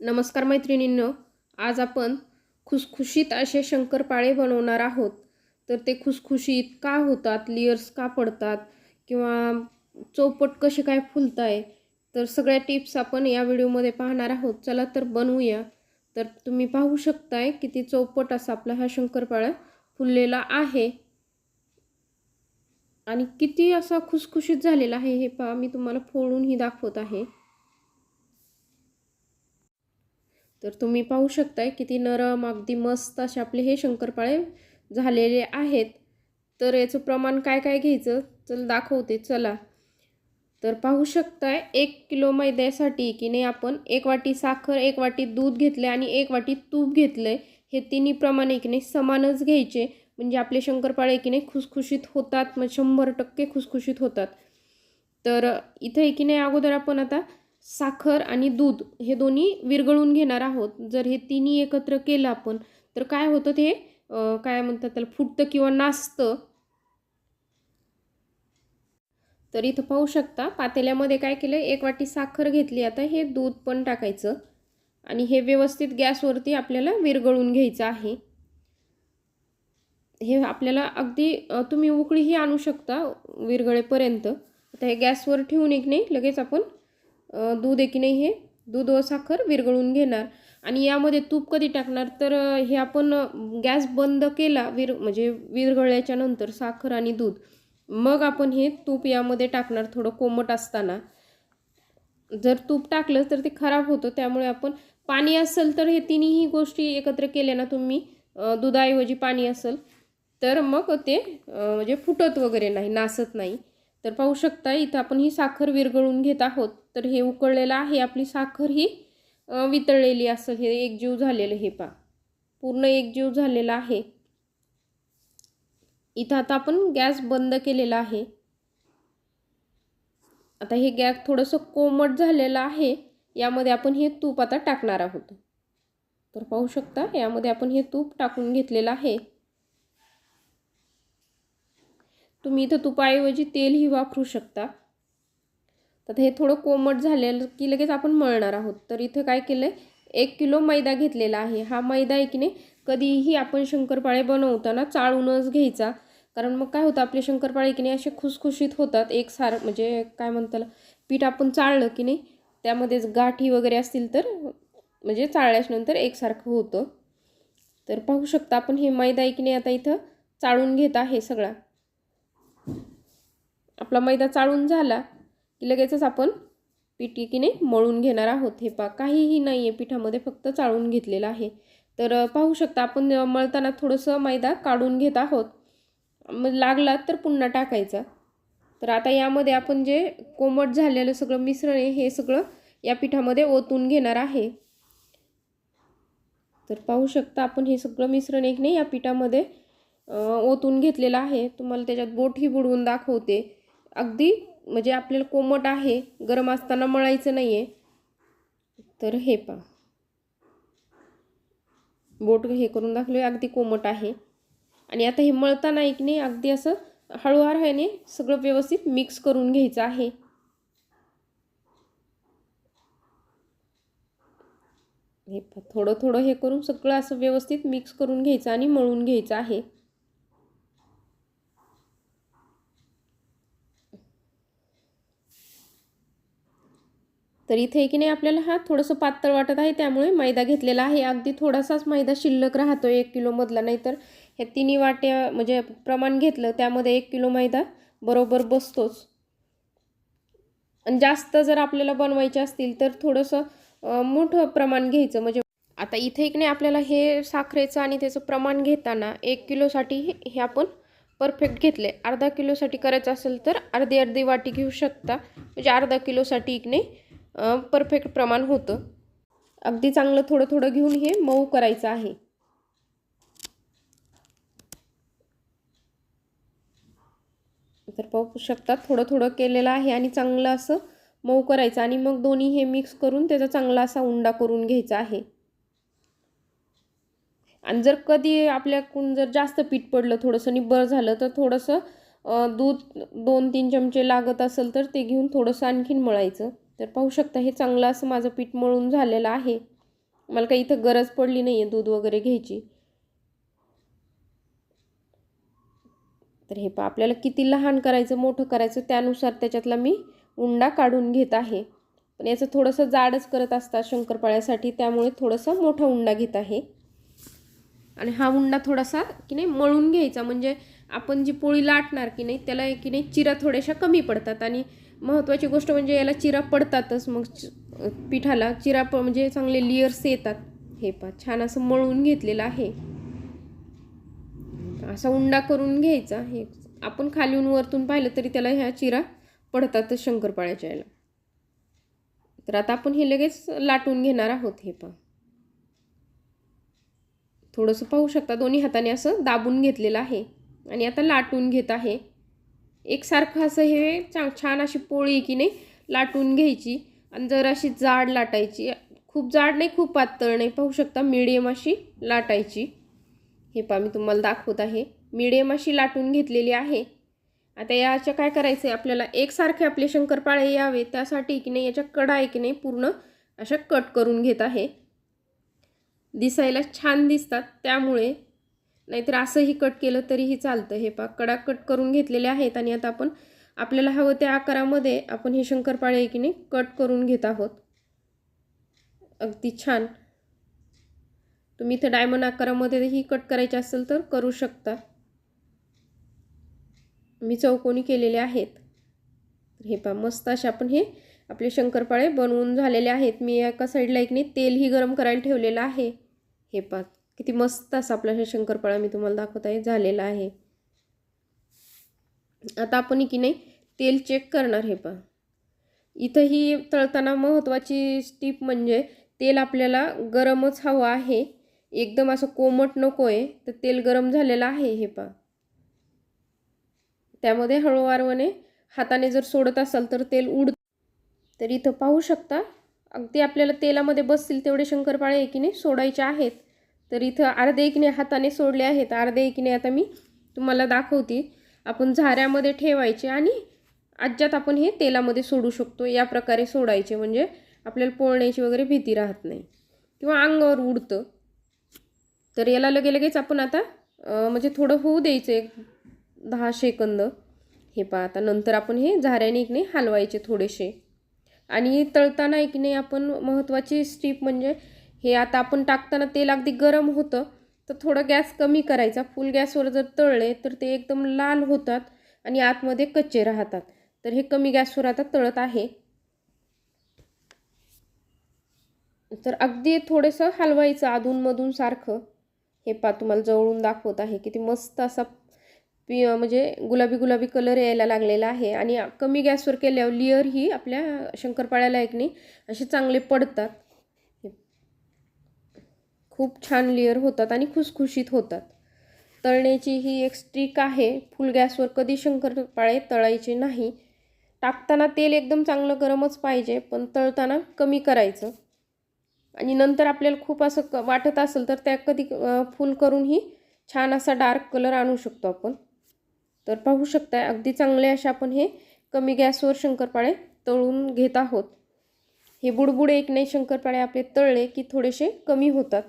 नमस्कार मैत्रिणींनो आज आपण खुसखुशीत असे शंकरपाळे बनवणार आहोत. तर ते खुसखुशीत का होतात लिअर्स का पडतात किंवा चौपट कसे काय फुलत आहे तर सगळ्या टिप्स आपण या व्हिडिओमध्ये पाहणार आहोत. चला तर बनवूया. तर तुम्ही पाहू शकताय किती चौपट असा आपला हा शंकरपाळा फुललेला आहे. आणि किती असा खुसखुशीत झालेला आहे हे पहा मी तुम्हाला फोडूनही दाखवत आहे. तर तुम्ही पाहू शकताय किती नरम अगदी मस्त असे आपले हे शंकरपाळे झालेले आहेत. तर याचं प्रमाण काय काय घ्यायचं? चल दाखवते. चला. तर पाहू शकताय एक किलो मैद्यासाठी की नाही आपण एक वाटी साखर एक वाटी दूध घेतलं आणि एक वाटी तूप घेतलं हे तिन्ही प्रमाणे की नाही समानच घ्यायचे. म्हणजे आपले शंकरपाळे की नाही खुसखुशीत होतात. मग शंभर टक्के खुसखुशीत होतात. तर इथे की नाही अगोदर आपण आता साखर आणि दूध हे दोन्ही विरघळून घेणार आहोत. जर हे तिन्ही एकत्र केलं आपण तर काय होतं ते? काय म्हणतात त्याला? फुटतं किंवा नाचतं तर इथं पाहू शकता पातेल्यामध्ये काय केलं? एक वाटी साखर घेतली. आता हे दूध पण टाकायचं. आणि हे व्यवस्थित गॅसवरती आपल्याला विरघळून घ्यायचं आहे. हे आपल्याला अगदी तुम्ही उकळीही आणू शकता विरगळेपर्यंत आता हे गॅसवर ठेवून एक नाही लगेच आपण दूध आहे की नाही हे. दूध व साखर विरघळून घेणार. आणि यामध्ये तूप कधी टाकणार? तर हे आपण गॅस बंद केला विर म्हणजे विरघळल्याच्या नंतर साखर आणि दूध. मग आपण हे तूप यामध्ये टाकणार थोडं कोमट असताना. जर तूप टाकलं तर ते खराब होतं. त्यामुळे आपण पाणी असेल तर हे तिन्ही गोष्टी एकत्र केल्या ना तुम्ही दुधाऐवजी पाणी असेल तर मग ते म्हणजे फुटत वगैरे नाही नासत नाही. तर पाहू शकता इथं आपण ही साखर विरघळून घेत आहोत. तर हे उकळलेलं आहे आपली साखर ही वितळलेली असं हे एकजीव झालेलं हे पा पूर्ण एकजीव झालेला आहे. इथं आता आपण गॅस बंद केलेला आहे. आता हे गॅस थोडंसं कोमट झालेलं आहे यामध्ये आपण हे तूप आता टाकणार आहोत. तर पाहू शकता यामध्ये आपण हे तूप टाकून घेतलेलं आहे. तुम्ही इथं तुपाऐवजी तेलही वापरू शकता. तर हे थोडं कोमट झालेलं की लगेच आपण मळणार आहोत. तर इथं काय केलं आहे एक किलो मैदा घेतलेला आहे. हा मैदा आहे की नाही कधीही आपण शंकरपाळे बनवताना चाळूनच घ्यायचा. कारण मग काय होतं? आपले शंकरपाळे की नाही असे खुसखुशीत होतात. एक सार म्हणजे काय म्हणतात पीठ आपण चाळलं की नाही त्यामध्येच गाठी वगैरे असतील तर म्हणजे चाळल्याच्यानंतर एकसारखं होतं. तर पाहू शकता आपण हे मैदा आहे की नाही आता इथं चाळून घेत आहे सगळा. आपला मैदा चाळून झाला की लगेचच आपण पिठी की नाही मळून घेणार आहोत. हे पा काहीही नाही आहे पिठामध्ये फक्त चाळून घेतलेलं आहे. तर पाहू शकता आपण मळताना थोडंसं मैदा काढून घेत आहोत. मग लागला तर पुन्हा टाकायचा. तर आता यामध्ये आपण जे कोमट झालेलं सगळं मिश्रण आहे हे सगळं या पिठामध्ये ओतून घेणार आहे. तर पाहू शकता आपण हे सगळं मिश्रण एक नाही या पिठामध्ये ओतून घेतलेलं आहे. तुम्हाला त्याच्यात बोटही बुडवून दाखवते. अगदी म्हणजे आपल्याला कोमट आहे गरम असताना मळायचं नाही आहे तर हे पा बोट हे करून दाखवले अगदी कोमट आहे. आणि आता हे मळताना एक नाही अगदी असं हळूहळूने सगळं व्यवस्थित मिक्स करून घ्यायचं आहे. हे थोडं थोडं हे करून सगळं असं व्यवस्थित मिक्स करून घ्यायचं आणि मळून घ्यायचं आहे. तर इथे की नाही आपल्याला हा थोडंसं पातळ वाटत आहे त्यामुळे मैदा घेतलेला आहे. अगदी थोडासाच मैदा शिल्लक राहतो एक किलोमधला नाहीतर ह्या तिन्ही वाट्या म्हणजे प्रमाण घेतलं त्यामध्ये एक किलो मैदा बरोबर बसतोच. आणि जास्त जर आपल्याला बनवायचे असतील तर थोडंसं मोठं प्रमाण घ्यायचं. म्हणजे आता इथे एक नाही आपल्याला हे साखरेचं आणि त्याचं प्रमाण घेताना एक किलोसाठी हे आपण परफेक्ट घेतले अर्धा किलोसाठी करायचं असेल तर अर्धी अर्धी वाटी घेऊ शकता. म्हणजे अर्धा किलोसाठी एक नाही परफेक्ट प्रमाण होतं. अगदी चांगलं थोडं थोडं घेऊन हे मऊ करायचं आहे. तर पाहू शकतात थोडं थोडं केलेलं आहे आणि चांगलं असं मऊ करायचं आणि मग दोन्ही हे मिक्स करून त्याचा चांगला असा उंडा करून घ्यायचा आहे. आणि जर कधी आपल्याकडून जर जास्त पीठ पडलं थोडंसं निब्बर झालं तर थोडंसं दूध दोन तीन चमचे लागत असेल तर ते घेऊन थोडंसं आणखीन मळायचं. तर पाहू शकता हे चांगलं असं माझं पीठ मळून झालेलं आहे. मला काही इथं गरज पडली नाही आहे दूध वगैरे घ्यायची. तर हे पहा आपल्याला किती लहान करायचं मोठं करायचं त्यानुसार त्याच्यातला मी उंडा काढून घेत आहे. पण याचं थोडंसं जाडच करत असतात शंकरपाळ्यासाठी त्यामुळे थोडंसं मोठा उंडा घेत आहे. आणि हा उंडा थोडासा की नाही मळून घ्यायचा. म्हणजे आपण जी पोळी लाटणार की नाही त्याला की नाही चिरा थोड्याशा कमी पडतात. आणि महत्त्वाची गोष्ट म्हणजे याला चिरा पडतातच. मग पिठाला चिरा प म्हणजे चांगले लिअर्स येतात. हे पा छान असं मळून घेतलेलं आहे. असा उंडा करून घ्यायचा. हे आपण खालीहून वरतून पाहिलं तरी त्याला ह्या चिरा पडतातच शंकरपाळ्याच्या याला. तर आता आपण हे लगेच लाटून घेणार आहोत. हे पा थोडंसं पाहू शकता दोन्ही हाताने असं दाबून घेतलेलं आहे. आणि आता लाटून घेत आहे. एकसारखं असं हे चांग छान अशी पोळी की नाही लाटून घ्यायची आणि जर अशी जाड लाटायची खूप जाड नाही खूप पातळ नाही पाहू शकता मिडियम अशी लाटायची. हे पा मी तुम्हाला दाखवत आहे. मिडियम अशी लाटून घेतलेली आहे. आता याच्या काय करायचं आहे आपल्याला एकसारखे आपले शंकरपाळे यावे त्यासाठी की नाही याच्या कडा आहे की नाही पूर्ण अशा कट करून घेत आहे. दिसायला छान दिसतात त्यामुळे नाहीतर असंही कट केलं तरीही चालतं. हे पा कडा कट करून घेतलेले आहेत आणि आता आपण आपल्याला हवं त्या आकारामध्ये आपण हे शंकरपाळे की नाही कट करून घेत आहोत. अगदी छान. तुम्ही इथं डायमंड आकारामध्येही कट करायचे असेल तर करू शकता. मी चौकोनी केलेले आहेत. हे पा मस्त असे आपण हे आपले शंकरपाळे बनवून झालेले आहेत. मी एका साईडला एक नाही तेलही गरम करायला ठेवलेलं आहे. हे पा किती मस्त असं आपला हे शंकरपाळा मी तुम्हाला दाखवत आहे झालेला आहे. आता आपण की नाही तेल चेक करणार हे पा इथंही तळताना महत्त्वाची टीप म्हणजे तेल आपल्याला गरमच हवं आहे. एकदम असं कोमट नको आहे तर तेल गरम झालेलं आहे हे पा त्यामध्ये हळूवारवणे हाताने जर सोडत असाल तर तेल उड तर इथं पाहू शकता अगदी आपल्याला तेलामध्ये बसतील तेवढे शंकरपाळे एकीने सोडायचे आहेत. तर इथं अर्धे एकने हाताने सोडले आहेत. अर्धे एकने आता मी तुम्हाला दाखवते. आपण झाऱ्यामध्ये ठेवायचे आणि आज्यात आपण हे तेलामध्ये सोडू शकतो. या प्रकारे सोडायचे म्हणजे आपल्याला पोळण्याची वगैरे भीती राहत नाही. किंवा अंगावर उडतं. तर याला लगे लगेच आपण आता म्हणजे थोडं होऊ द्यायचं एक दहा सेकंद. हे पहा आता नंतर आपण हे झाऱ्याने एक नाही हलवायचे थोडेसे. आणि तळताना एक नाही आपण महत्त्वाची स्टीप म्हणजे हे आता आपण टाकताना तेल अगदी गरम होतं तर थोडं गॅस कमी करायचा. फुल गॅसवर जर तळले तर ते एकदम लाल होतात आणि आतमध्ये कच्चे राहतात. तर हे कमी गॅसवर आता तळत आहे. तर अगदी थोडंसं हलवायचं अधूनमधून सारखं. हे पा तुम्हाला जवळून दाखवत आहे. किती मस्त असा पि म्हणजे गुलाबी गुलाबी कलर यायला लागलेला आहे. आणि कमी गॅसवर केल्यावर लिअर ही आपल्या शंकरपाळ्याला एक नाही असे चांगले पडतात. खूप छान लेअर होतात आणि खुसखुशीत होतात. तळण्याची ही एक स्ट्रिक आहे. फुल गॅसवर कधी शंकरपाळे तळायचे नाही. टाकताना तेल एकदम चांगलं गरमच पाहिजे पण तळताना कमी करायचं. आणि नंतर आपल्याला खूप असं क वाटत असेल तर त्या कधी फुल करूनही छान असा डार्क कलर आणू शकतो आपण. तर पाहू शकता अगदी चांगले असे आपण हे कमी गॅसवर शंकरपाळे तळून घेत आहोत. हे बुडबुडे एक नाही शंकरपाळे आपले तळले की थोडेसे कमी होतात.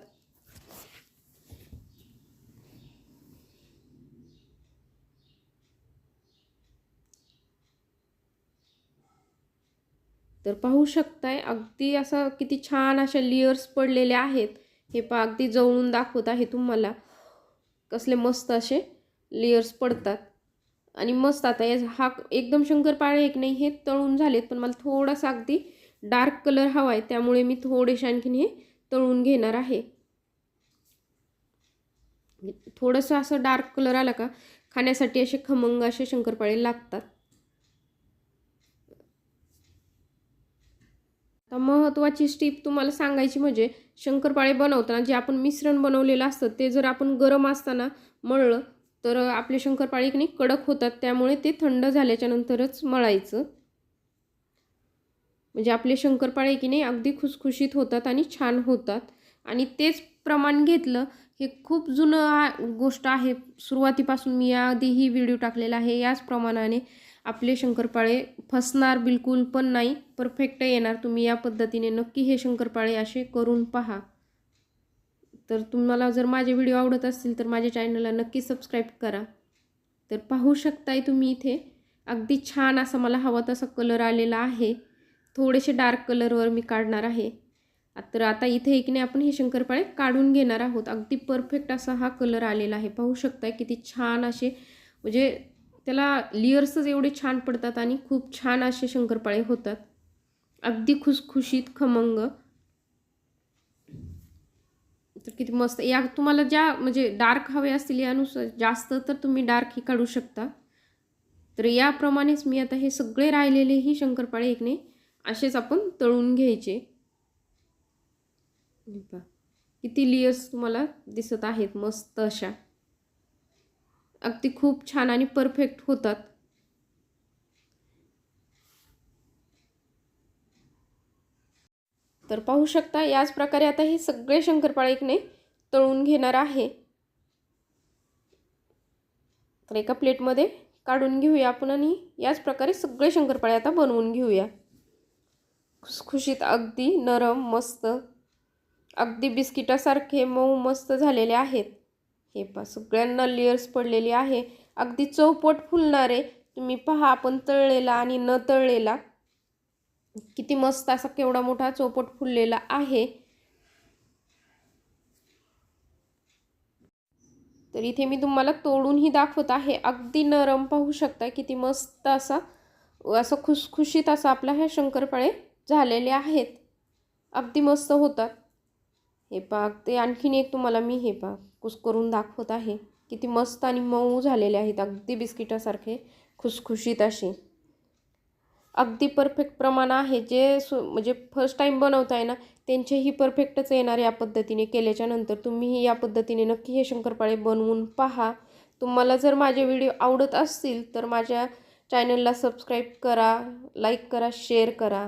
तर पाहू शकताय अगदी असं किती छान अशा लेयर्स पडलेले आहेत. हे पा अगदी जवळून दाखवत आहे तुम्हाला. कसले मस्त असे लेयर्स पडतात. आणि मस्त आता या हा एकदम शंकरपाळे एक नाही हे तळून झालेत पण मला थोडासा अगदी डार्क कलर हवा आहे त्यामुळे मी थोडेसे आणखीन हे तळून घेणार आहे. थोडंसं असं डार्क कलर आला का खाण्यासाठी असे खमंग असे शंकरपाळे लागतात. आता महत्त्वाची स्टीप तुम्हाला सांगायची म्हणजे शंकरपाळे बनवताना जे आपण मिश्रण बनवलेलं असतं ते जर आपण गरम असताना मळलं तर आपले शंकरपाळे की कडक होतात. त्यामुळे ते थंड झाल्याच्या नंतरच मळायचं. म्हणजे आपले शंकरपाळे की नाही अगदी खुसखुशीत होतात आणि छान होतात. आणि तेच प्रमाण घेतलं हे खूप जुनं गोष्ट आहे. सुरुवातीपासून मी याआधीही व्हिडिओ टाकलेला आहे. याच प्रमाणाने आपले शंकरपाळे फसणार बिलकुल पण नाही. परफेक्ट येणार तुम्ही या पद्धतीने. नक्की हे शंकरपाळे असे करून पहा. तर तुम्हाला जर माझे व्हिडिओ आवडत असतील तर माझ्या चॅनलला नक्की सबस्क्राईब करा. तर पाहू शकताय तुम्ही इथे. अगदी छान असा मला हवा तसा कलर आलेला आहे. थोडेसे डार्क कलरवर मी काढणार आहे. तर आता इथे एक नाही आपण हे शंकरपाळे काढून घेणार आहोत. अगदी परफेक्ट असा हा कलर आलेला आहे. पाहू शकताय किती छान असे म्हणजे त्याला लिअर्सच एवढे छान पडतात आणि खूप छान असे शंकरपाळे होतात. अगदी खुसखुशीत खमंग. तर किती मस्त. या तुम्हाला ज्या म्हणजे डार्क हवे असतील यानुसार जास्त तर तुम्ही डार्कही काढू शकता. तर याप्रमाणेच मी आता हे सगळे राहिलेलेही शंकरपाळे एकने असेच आपण तळून घ्यायचे. किती लियर्स तुम्हाला दिसत आहेत मस्त अशा. अगदी खूप छान आणि परफेक्ट होतात. तर पाहू शकता याच प्रकारे आता हे सगळे शंकरपाळे एकने तळून घेणार आहे. तर एका प्लेटमध्ये काढून घेऊया आपण आणि याच प्रकारे सगळे शंकरपाळे आता बनवून घेऊया. खुसखुशीत अगदी नरम मस्त अगदी बिस्किटासारखे मऊ मस्त झालेले आहेत. हे पहा सगळ्यांना लेयर्स पडलेली आहे. अगदी चौपट फुलणारे. तुम्ही पहा आपण तळलेला आणि न तळलेला. किती मस्त असा केवढा मोठा चौपट फुललेला आहे. तर इथे मी तुम्हाला तोडूनही दाखवत आहे. अगदी नरम पाहू शकता किती मस्त असा असं खुसखुशीत असा आपला ह्या शंकरपाळे झालेले आहेत. अगदी मस्त होतात. हे पहा ते आणखीन एक तुम्हाला मी हे पहा कुस करून दाखवत आहे किती मस्त आणि मऊ झालेले आहेत अगदी बिस्किटासारखे खुसखुशीत असे अगदी परफेक्ट प्रमाण आहे जे सु म्हणजे फर्स्ट टाईम बनवताय ना त्यांचेही परफेक्टच येणार या पद्धतीने. केल्याच्यानंतर तुम्हीही या पद्धतीने नक्की हे शंकरपाळे बनवून पहा. तुम्हाला जर माझे व्हिडिओ आवडत असतील तर माझ्या चॅनलला सबस्क्राईब करा लाईक करा शेअर करा.